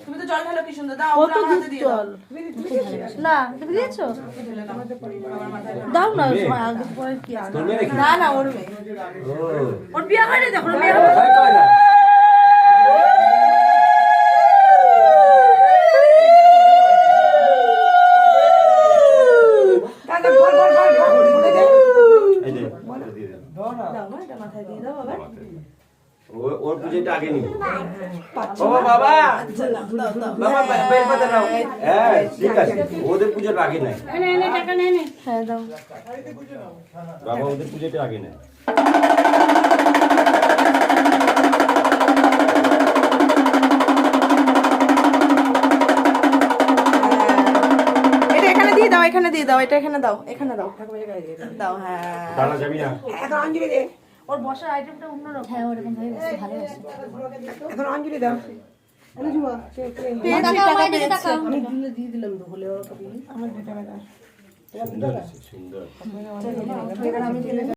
তুমি তো জল ঢালো কি সুন্দর দাও কত আমার হাতে দিয়ে দাও জল না তুমি দিয়েছ দাও। না আগে পরে কি? না না ওর মেয়ে ওর বিয়ে হয়নি তখন বিয়ে হয় না? মাথায় দিয়ে দাও বাবা ও- ওর পুজোটা আগে নিবি। ও বাবা বাবা! বে- বেল পাতা নাও হ্যাঁ ঠিক আছে। ওদের পুজোটা আগে নেয়। হ্যাঁ দাও। বাবা ওদের পুজোটা আগে নেয়। এটা এখানে দিয়ে দাও এখানে দিয়ে দাও এটা এখানে দাও এখানে দাও। দাও হ্যাঁ দাঁড়া যাবি না। ওর বসার আইটেমটা অন্যরকম হ্যাঁ ওরকম ভাবে বেশি ভালো আছে পেয়েছি টাকা পেয়েছি সুন্দর সুন্দর